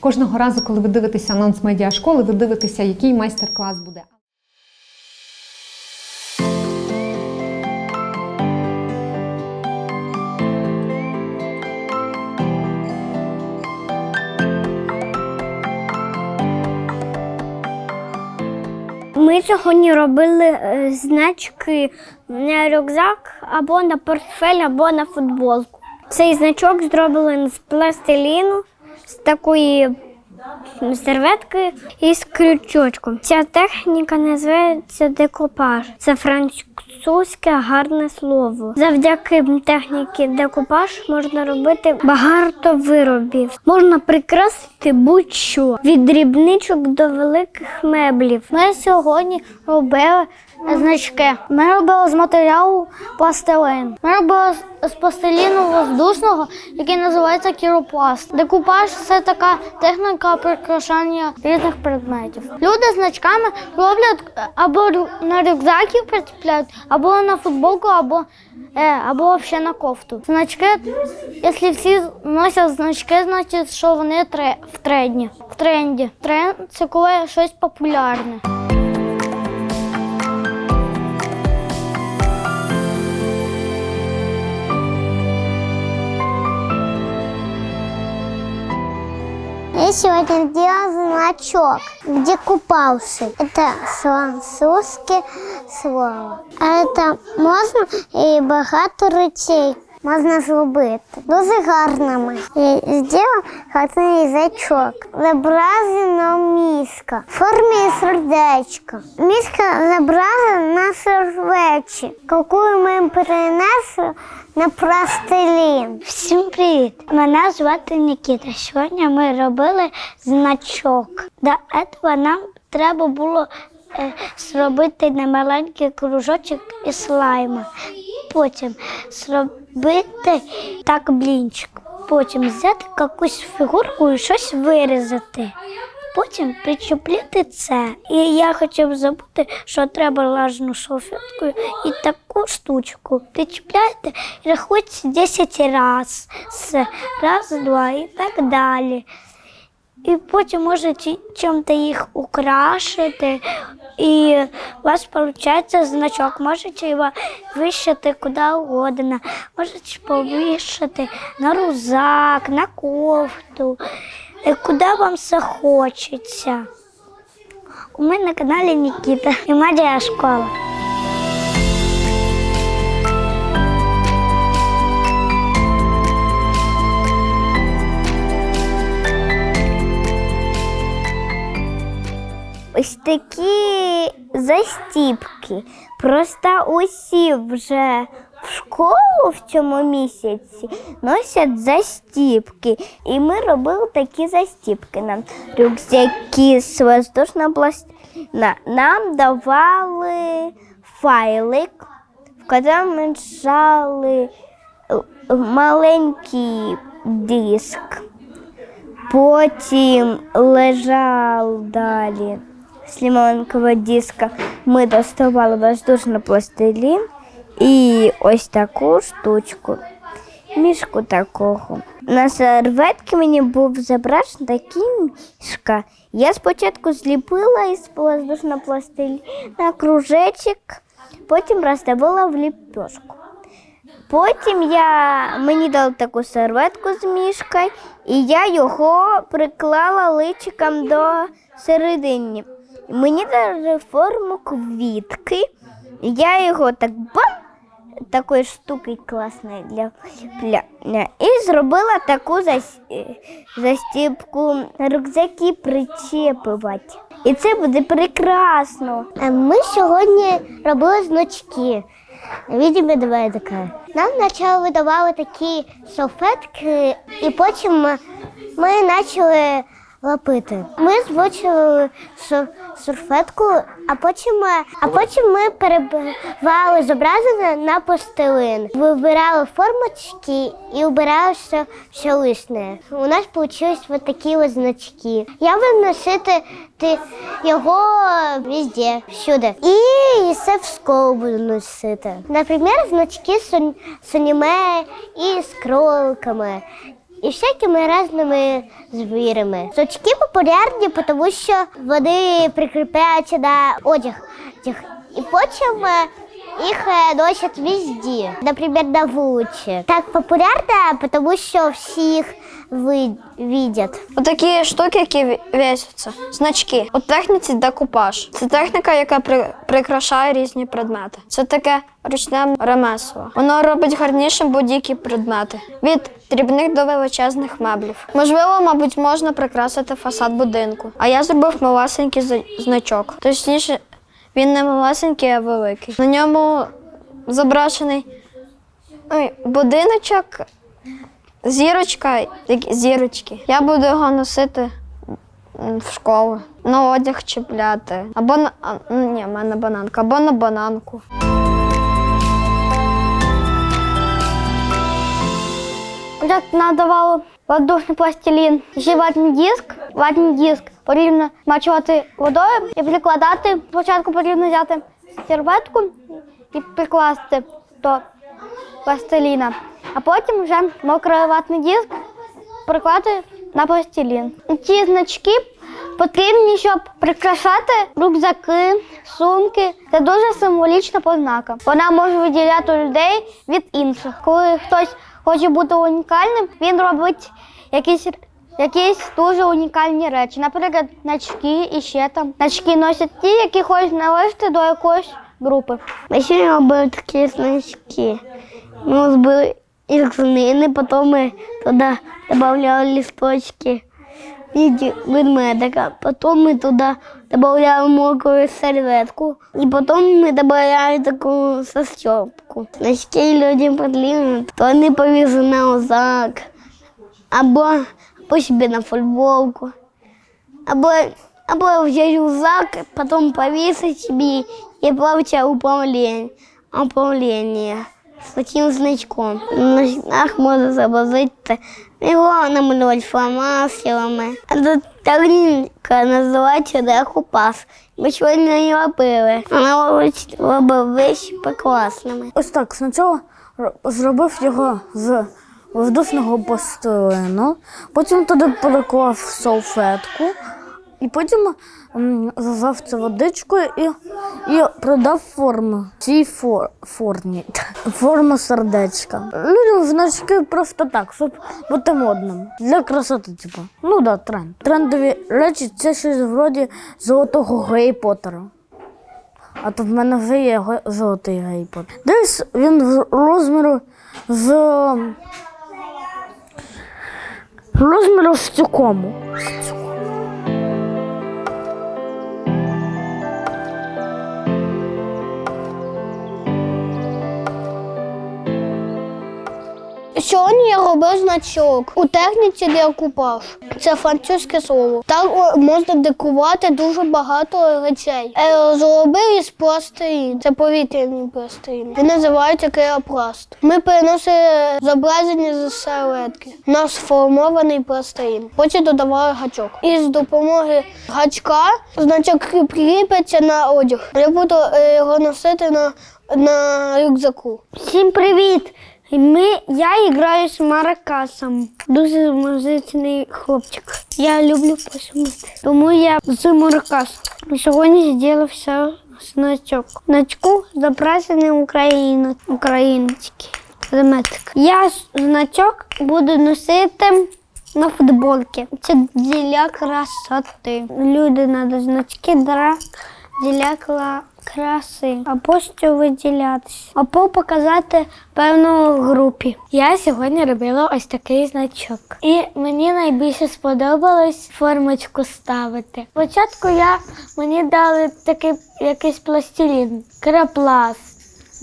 Кожного разу, коли ви дивитеся анонс медіашколи, ви дивитеся, який майстер-клас буде. Ми сьогодні робили е, значки на рюкзак або на портфель, або на футболку. Цей значок зроблений з пластиліну, з такої серветки і з крючочком. Ця техніка називається декупаж. Це французьке гарне слово. Завдяки техніці декупаж можна робити багато виробів. Можна прикрасити будь-що від дрібничок до великих меблів. Ми сьогодні робили значки. Ми робили з матеріалу пластилин. Ми робили з- пластиліну воздушного, який називається кіропласт. Декупаж це така техніка прикрашання різних предметів. Люди значками роблять е, або на рюкзаки прицепляють, або на футболку, або, е, або взагалі на кофту. Значки, якщо всі носять значки, значить, що вони в тренді. В тренді. Тренд це коли щось популярне. Сегодня сделал значок, где купался. Это французское слово. А это можно и богато речей можна зробити. Дуже гарно ми. Я зробила гарний зачок. Зображена міска в формі сердечка. Міска зображена на сервечі, яку ми перенесли на пластилін. Всім привіт! Мене звати Нікіта. Сьогодні ми робили значок. До цього нам треба було е, зробити немаленький кружочок із слайма. Потім зробити так блінчик. Потім взяти якусь фігурку і щось вирізати. Потім причепляти це. І я хотів забути, що треба лажну салфетку і таку штучку. Причепляєте і рахуйте 10 разів. Раз, два і так далі. І потім можете чим-то їх украшити, і у вас виходить значок. Можете його вишити куди угодно, можете повішати на рюкзак, на кофту, і куди вам захочеться. У мене на каналі Нікіта і Марія школа. Ось такі застіпки. Просто усі вже в школу в цьому місяці носять застіпки. І ми робили такі застіпки нам. Рюкзаки з воздушного пластина. Нам давали файлик, в якому ми жали маленький диск. Потім лежав далі з маленького диска. Ми доставали воздушний пластилін і ось таку штучку, мішку такого. На серветці мені був зображений такий мішка. Я спочатку зліпила із воздушного пластиліна кружечок, потім розставила в ліпешку. Потім я, мені дали таку серветку з мішкою, і я його приклала личиком до середини. Мені дали форму квітки. Я його так бам, такою штукою класною для пляня. І зробила таку зас- застіпку рюкзаки причепувати. І це буде прекрасно. Ми сьогодні робили значки. Віді медведика. Нам спочатку видавали такі салфетки, і потім ми почали лапити. Ми звучили сурфетку, а потім, а потім ми перебивали зображення на пластилин. Вибирали формочки і убирали все, все лишнє. У нас вийшли ось такі значки. Я буду носити ти- його везде, всюди. І все в школу буду носити. Наприклад, значки з з аніме і з кроликами. І всякими різними звірами. Сочки популярні, тому що вони прикріпляються на одяг. І потім е, їх е, носять везде, наприклад, на вулиці. Так популярно, тому що всі їх ви- видять. Отакі штуки, які ві- вісяться, значки. У техніці декупаж. Це техніка, яка при, прикрашає різні предмети. Це таке ручне ремесло. Воно робить гарнішим будь-які предмети. Від дрібних до величезних меблів. Можливо, мабуть, можна прикрасити фасад будинку. А я зробив малесенький значок. Точніше, він не малесенький, а великий. На ньому зображений будиночок Зірочка, зірочки. Я буду його носити в школу. На одяг чіпляти. Або на ну, ні, в мене бананка, або на бананку. Як надавало воздушний пластилін, ще ватний диск. Ватний диск потрібно мачувати водою і прикладати. Спочатку потрібно взяти серветку і прикласти до пластиліна, а потім вже мокрий ватний диск прикласти на пластилін. Ці значки потрібні, щоб прикрашати рюкзаки, сумки. Це дуже символічна познака. Вона може виділяти людей від інших. Коли хтось хоче бути унікальним, він робить якісь. Якісь дуже унікальні речі, наприклад, значки і ще там. Значки носять ті, які хочуть належати до якоїсь групи. Ми ще робили такі значки. Ми збили їх з глини, потім ми туди додавали листочки від ведмедика. Потім ми туди додавали мокру серветку. І потім ми додавали таку состёпку. Значки людям потрібні, то вони повісили на озак, або, або собі на футболку. Або, або взяти рюкзак, потім повісити собі і плавати управління, управління з таким значком. На значках можна зобразити, його намалювати фломастерами. А тут тарілка називається декупас. Ми сьогодні її робили. Вона робить вещі прекрасними. Ось так, спочатку зробив його з воздушного пластилину, потім туди переклав салфетку, і потім м, залив це водичкою і, і придав форму цій фор, формі. Форму сердечка. Людям значки просто так, щоб бути модним. Для красоти, типу. Ну да, тренд. Трендові речі це щось вроді золотого Гей Поттера. А то в мене вже є золотий гейпод. Десь він в розміру з розміру з цукому. Я робив значок у техніці декупаж. Це французьке слово. Так можна декувати дуже багато речей. Е, зробив із пластилін. Це повітряний пластилін. Він називається керапласт. Ми переносили зображення з серветки на сформований пластилін. Потім додавали гачок. І з допомоги гачка значок кріпиться на одяг. Я буду е, його носити на, на рюкзаку. Всім привіт! Ми, я граю з Маракасом. Дуже музичний хлопчик. Я люблю посміти. Тому я з Маракасом. Сьогодні зробився значок. Значку зображений Україна, український предметик. Я значок буду носити на футболці. Це для красоти. Люди треба значки для, краси. Або що виділятися. Або показати певну групі. Я сьогодні робила ось такий значок. І мені найбільше сподобалось формочку ставити. Спочатку я мені дали такий якийсь пластилін, крапласт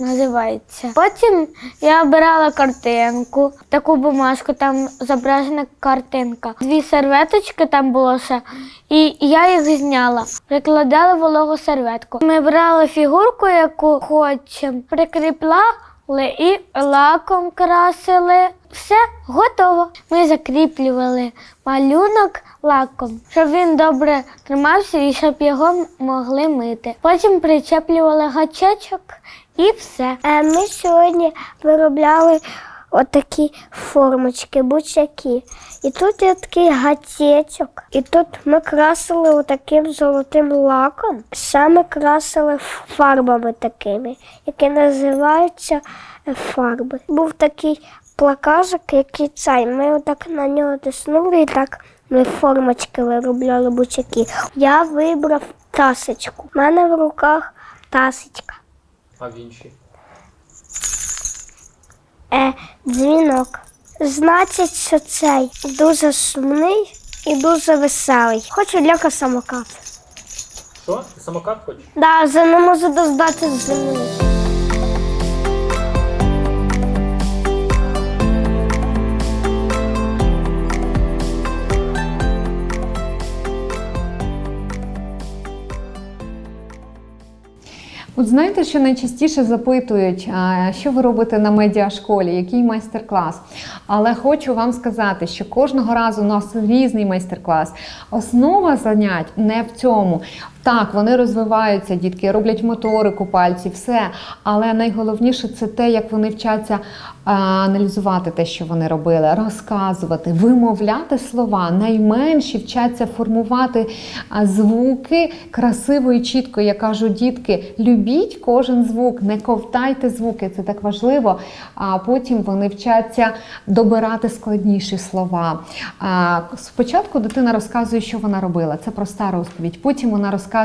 називається. Потім я обирала картинку, таку бумажку, там зображена картинка. Дві серветочки там було ще, і я їх зняла. Прикладала вологу серветку. Ми брали фігурку, яку хочемо, прикріпляли і лаком красили. Все готово. Ми закріплювали малюнок лаком, щоб він добре тримався і щоб його могли мити. Потім причеплювали гачечок і все. Е, Ми сьогодні виробляли отакі формочки, бучаки. І тут є такий гатєчок. І тут ми красили отаким золотим лаком. Саме красили фарбами такими, які називаються е, фарби. Був такий плакажик, який цей. Ми отак на нього тиснули і так ми формочки виробляли бучаки. Я вибрав тасочку. У мене в руках тасочка. А в інші? Е, дзвінок. Значить, що цей дуже сумний і дуже веселий. Хочу для самокат. Що? Ти самокат хочеш? Да, вже не можу дождати зими. От знаєте, що найчастіше запитують, що ви робите на медіашколі, який майстер-клас. Але хочу вам сказати, що кожного разу у нас різний майстер-клас. Основа занять не в цьому. Так, вони розвиваються, дітки, роблять моторику пальців, все. Але найголовніше це те, як вони вчаться аналізувати те, що вони робили, розказувати, вимовляти слова. Найменші вчаться формувати звуки красиво і чітко. Я кажу, дітки, любіть кожен звук, не ковтайте звуки, це так важливо. А потім вони вчаться добирати складніші слова. Спочатку дитина розказує, що вона робила. Це проста розповідь. Потім вона розказує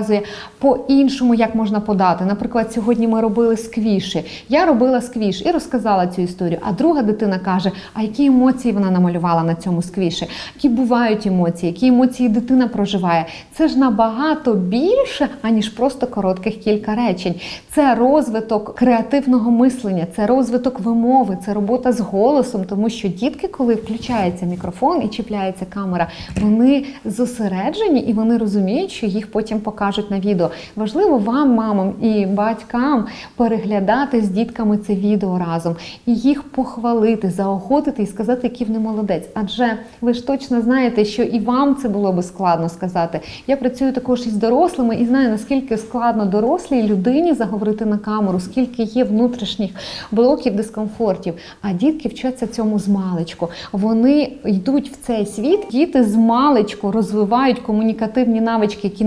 по-іншому, як можна подати. Наприклад, сьогодні ми робили сквіші. Я робила сквіш і розказала цю історію. А друга дитина каже, а які емоції вона намалювала на цьому сквіші, які бувають емоції, які емоції дитина проживає. Це ж набагато більше, аніж просто коротких кілька речень. Це розвиток креативного мислення, це розвиток вимови, це робота з голосом, тому що дітки, коли включається мікрофон і чіпляється камера, вони зосереджені і вони розуміють, що їх потім покажуть на відео. Важливо вам, мамам і батькам, переглядати з дітками це відео разом і їх похвалити, заохотити і сказати, який вони молодець. Адже ви ж точно знаєте, що і вам це було би складно сказати. Я працюю також із дорослими і знаю, наскільки складно дорослій людині заговорити на камеру, скільки є внутрішніх блоків, дискомфортів. А дітки вчаться цьому з маличку. Вони йдуть в цей світ, діти з маличку розвивають комунікативні навички, які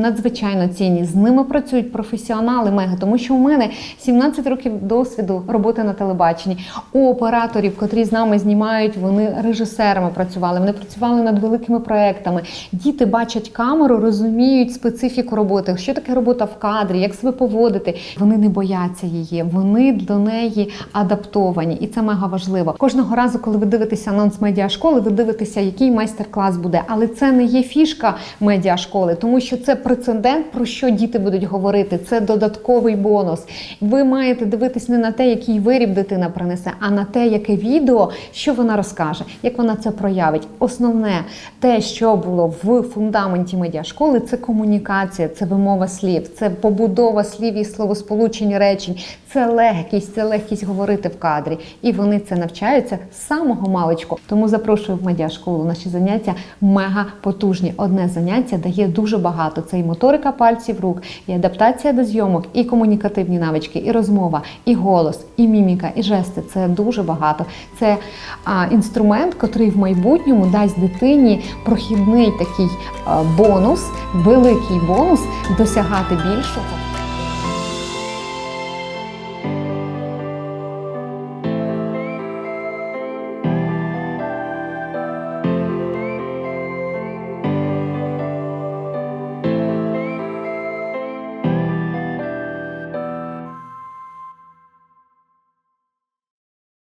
надзвичайно цінні. З ними працюють професіонали мега, тому що у мене 17 років досвіду роботи на телебаченні. У операторів, котрі з нами знімають, вони режисерами працювали, вони працювали над великими проектами. Діти бачать камеру, розуміють специфіку роботи, що таке робота в кадрі, як себе поводити. Вони не бояться її, вони до неї адаптовані, і це мега важливо. Кожного разу, коли ви дивитеся анонс медіашколи, ви дивитеся, який майстер-клас буде. Але це не є фішка медіашколи, тому що це прецедент, про що діти будуть говорити. Це додатковий бонус. Ви маєте дивитись не на те, який виріб дитина принесе, а на те, яке відео, що вона розкаже, як вона це проявить. Основне те, що було в фундаменті медіашколи, це комунікація, це вимова слів, це побудова слів і словосполучень речень, це легкість, це легкість говорити в кадрі. І вони це навчаються з самого маличку. Тому запрошую в медіашколу. Наші заняття мега потужні. Одне заняття дає дуже багато. Це і моторика пальців рук, і адаптація до зйомок, і комунікативні навички, і розмова, і голос, і міміка, і жести. Це дуже багато. Це а, інструмент, котрий в майбутньому дасть дитині прохідний такий а, бонус, великий бонус досягати більшого.